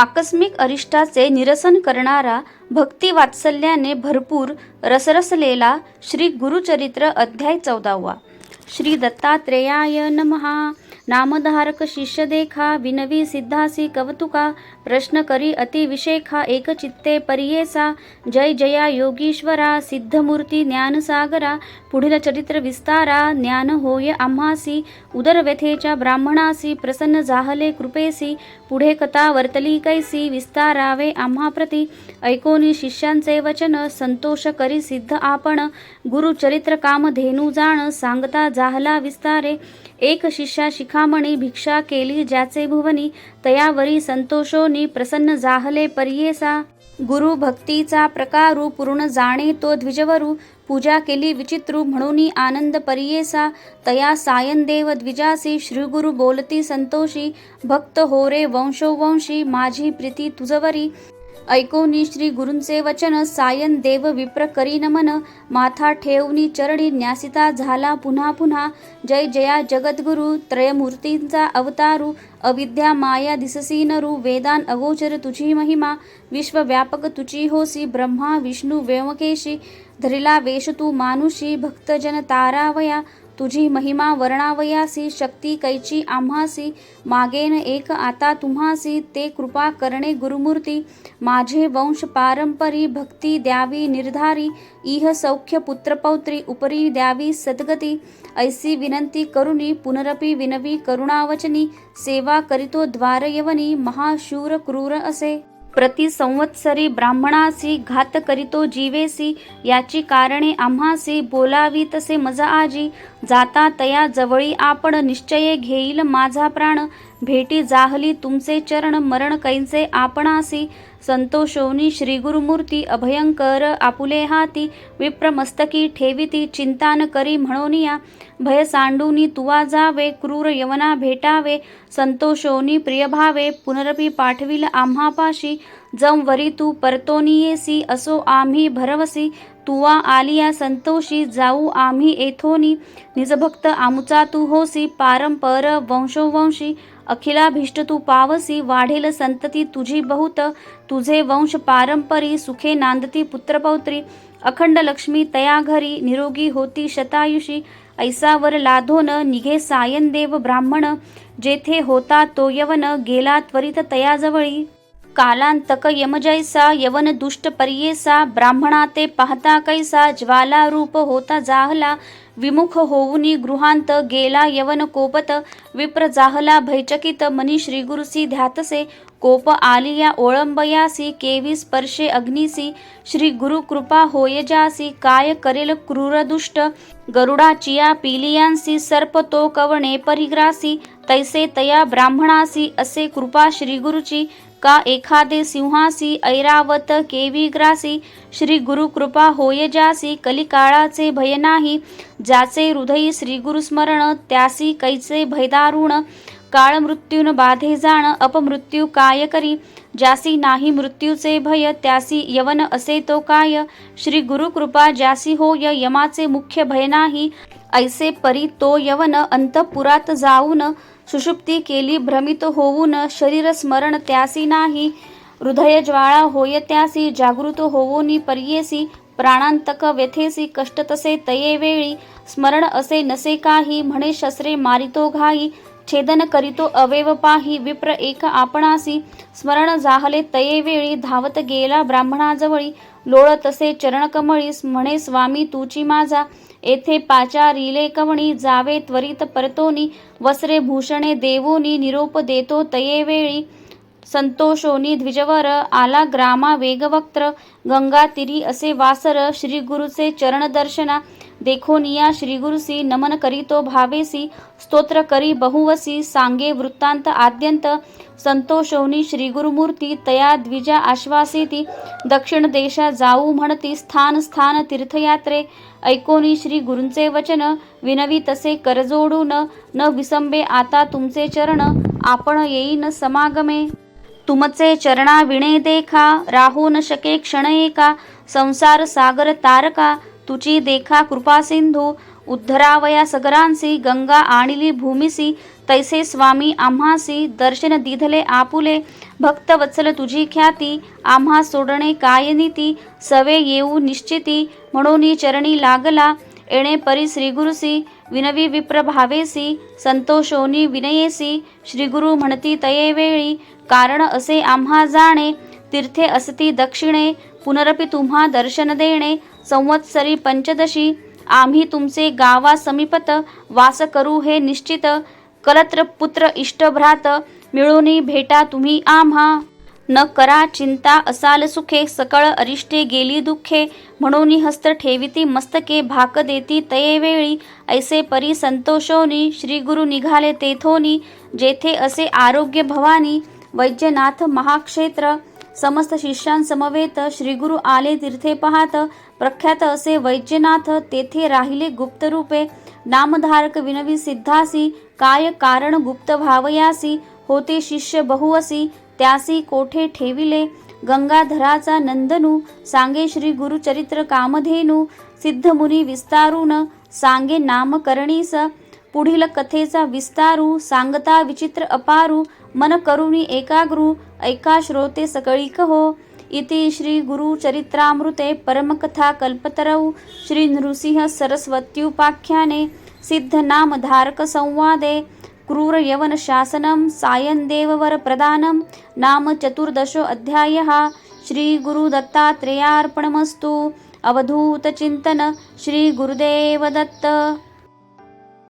आकस्मिक अरिष्टाचे निरसन करणारा भक्ती वात्सल्याने भरपूर रसरसलेला श्री गुरुचरित्र अध्याय चौदावा. श्री दत्तात्रेयाय नमहा. नामधारक शिष्य देखा विनवी सिद्धासी कवतुका प्रश्न करी अतिविशेखा एकचित्ते परियेसा जय जया योगीश्वरा सिद्धमूर्ती ज्ञानसागरा पुढील चरित्र विस्तारा ज्ञान होय आम्हासी उदरव्यथेच्या ब्राह्मणासी प्रसन्न जाहले कृपेसी पुढे कथा वर्तली कैसी विस्तारावे आम्हाप्रती ऐकोनी शिष्यांचे वचन संतोष करी सिद्ध आपण गुरुचरित्र कामधेनू जाण सांगता जाहला विस्तारे एक शिष्या शिखामणी भिक्षा केली ज्याचे भुवनी तयावरी संतोषोनी प्रसन्न जाहले परियेसा. गुरु भक्तीचा प्रकारू पूर्ण जाणे तो द्विजवरू. पूजा केली विचित्रू म्हणून आनंद परियेसा. तया सायनदेव द्विजासी श्रीगुरु बोलती संतोषी. भक्त होरे वंशोवंशी माझी प्रीती तुझवरी. ऐकोनी श्री गुरूंचे वचन सायन देव विप्र करी नमन माथा ठेवनी चरणी न्यासिता झाला पुन्हा पुन्हा जय जया जगद्गुरु त्रयमूर्तींचा अवतारू अविद्या माया दिससी नरू वेदान अगोचर तुझी महिमा विश्वव्यापक तुझी होसी ब्रह्मा विष्णू व्योमकेशी धरिला वेश तू मानुषी भक्तजन तारावया तुझी महिमा वर्णावयासी शक्ती कैची आम्हासी मागेन एक आता तुम्हासी ते कृपा करणे गुरुमूर्ती माझे वंश पारंपरी भक्ती द्यावी निर्धारी इह सौख्य पुत्रपौत्री उपरी द्यावी सद्गती ऐसी विनंती करुणी पुनरपी विनवी करुणावचनी सेवा करितो द्वारयवनी महाशूर क्रूर असे. प्रति संवत्सरी ब्राह्मणासी घात करीतो जीवेसी याची कारणे आम्हासी बोलावी तसे मज आजी. जाता तया जवळी आपण निश्चये घेईल माझा प्राण. भेटी जाहली तुमचे चरण मरण कैसे आपणासी. संतोषोनी श्रीगुरुमूर्ती अभयंकर आपुले हाती विप्रमस्तकी ठेविती चिंतान करी म्हणोनिया भय सांडूनी तुवा जावे क्रूर यवना भेटावे संतोषोनी प्रियभावे पुनरपी पाठविल आम्हापाशी जम वरी तू परतोनियेसी असो आम्ही भरवसी तुवा आलिया संतोषी जाऊ आम्ही येथोनी निजभक्त आमुचा तू होसी पारंपर वंशोवंशी. अखिलाभीष्ट तू पावसी वाढेल संतती तुझी बहुत. तुझे वंश पारंपरी सुखे नांदती पुत्रपौत्री. अखंड लक्ष्मी तया घरी निरोगी होती शतायुषी. ऐसावर लाधोन निघे सायनदेव ब्राह्मण. जेथे होता तो यवन गेला त्वरित तयाजवळी. कालांतक यमजैसा यवन दुष्ट परियेसा ब्राह्मणा ते पाहता कैसा ज्वाला रूप होता जाहला विमुख होऊनी गृहांत गेला यवन कोपत विप्र जाहला भैचकित मनी श्रीगुरुसी ध्यातसे कोप आलिया ओळंबयासी केवी स्पर्शे अग्निसी श्री गुरु कृपा होयजासी काय करेल क्रूरदुष्ट गरुडाचिया पिलियांसी सर्प तो कवणे परिग्रासी तैसे तया ब्राह्मणासी असे कृपा श्रीगुरुची का एखादे सिंहासी ऐरावत केवी ग्रासी श्री गुरु कृपा होय जासी कलिकाळाचे भय नाही ज्याचे हृदयी श्री गुरुस्मरण त्यासी कैचे भयदारुण काळ मृत्यून बाधे जाण अपमृत्यू काय करी ज्यासी नाही मृत्यूचे भय त्यासी यवन असे तो काय श्री गुरु कृपा ज्यासी होय यमाचे मुख्य भय नाही ऐसे परी तो यवन अंतपुरात जाऊन सुषुप्ती केली भ्रमित होऊन शरीर स्मरण त्यासी नाही. हृदय ज्वाळा होय त्यासी जागृत होवोनी पर्येसी प्राणांतक व्यथेसी कष्ट तसे तये वेळी स्मरण असे नसे काही म्हणे शस्त्रे मारितो घाई छेदन करीतो अवेव पाही विप्र एक आपणासी स्मरण जाहले तये वेळी धावत गेला ब्राह्मणाजवळी. लोळ तसे चरणकमळी म्हणे स्वामी तुची माझा. येथे पाचारिले कवणी जावे त्वरित परतोनी. वस्त्रे भूषणे देवोनी निरोप देतो तये वेळी. संतोषोनी द्विजवर आला ग्रामा वेगवक्त्र. गंगा तिरी असे वासर श्री गुरुचे चरण दर्शना. देखोनिया श्रीगुरुसी नमन करीतो भावेसी स्तोत्र करी बहुवसी सांगे वृत्तांत आद्यंत संतोषोनी श्रीगुरुमूर्ती तया द्विजा आश्वासिती दक्षिण देशा जाऊ म्हणती स्थान स्थान तीर्थयात्रे ऐकोनी श्री गुरूंचे वचन विनवी तसे करजोडून न विसंबे आता तुमचे चरण आपण येईन समागमे. तुमचे चरणा विणे देखा राहू न शके क्षण एका संसार सागर तारका तुची देखा कृपा सिंधू उद्धरावया सगरांसी गंगा आणिली भूमिसी तैसे स्वामी आम्हासी दर्शन दिधले आपुले भक्त वत्सल तुझी ख्याती आम्हा सोडणे काय नीती सवे येऊ निश्चिती म्हणून चरणी लागला येणे परी श्रीगुरुसी विनवी विप्र भावेसी संतोषोनी विनयेसी श्रीगुरु म्हणती तये वेळी कारण असे आम्हा जाणे तीर्थे असती दक्षिणे पुनरपि तुम्हा दर्शन देणे संवत्सरी पंचदशी. आम्ही तुमचे गावा समीपत वास करू हे निश्चित. कलत्र पुत्र इष्टभ्रात मिळूनी भेटा तुम्ही आम्हा. न करा चिंता असाल सुखे सकळ अरिष्टे गेली दुःखे. म्हणून हस्त ठेविती मस्तके भाक देती तये वेळी. ऐसे परी संतोषोनी श्री गुरु निघाले तेथोनी. जेथे असे आरोग्य भवानी. वैद्यनाथ महाक्षेत्र समस्त शिष्यांसमवेत श्रीगुरु आले तीर्थे पाहत प्रख्यात असे वैद्यनाथ तेथे राहिले गुप्तरूपे. नामधारक विनवी सिद्धासी काय कारण गुप्त भावयासी होते शिष्य बहुअसी त्यासी कोठे ठेविले? गंगाधराचा नंदनू सांगे श्री गुरुचरित्र कामधेनू सिद्धमुनी विस्तारून सांगे नामकरणीस पुढील कथेचा विस्तारू सांगता विचित्र अपारू मन करुणी एकाग्रू ऐका श्रोते सकळी कहो इति श्री गुरुचरित्रामृते परमकथा कल्पतरौ. श्री नृसिंह सरस्वत्युपाख्याने सिद्धनामधारक संवादे. सायन्देववरप्रदानं शासनं देववर प्रदानं. नाम चतुर्दशो अध्यायः. श्री अवधूतचिन्तन श्री गुरुदेव दत्त.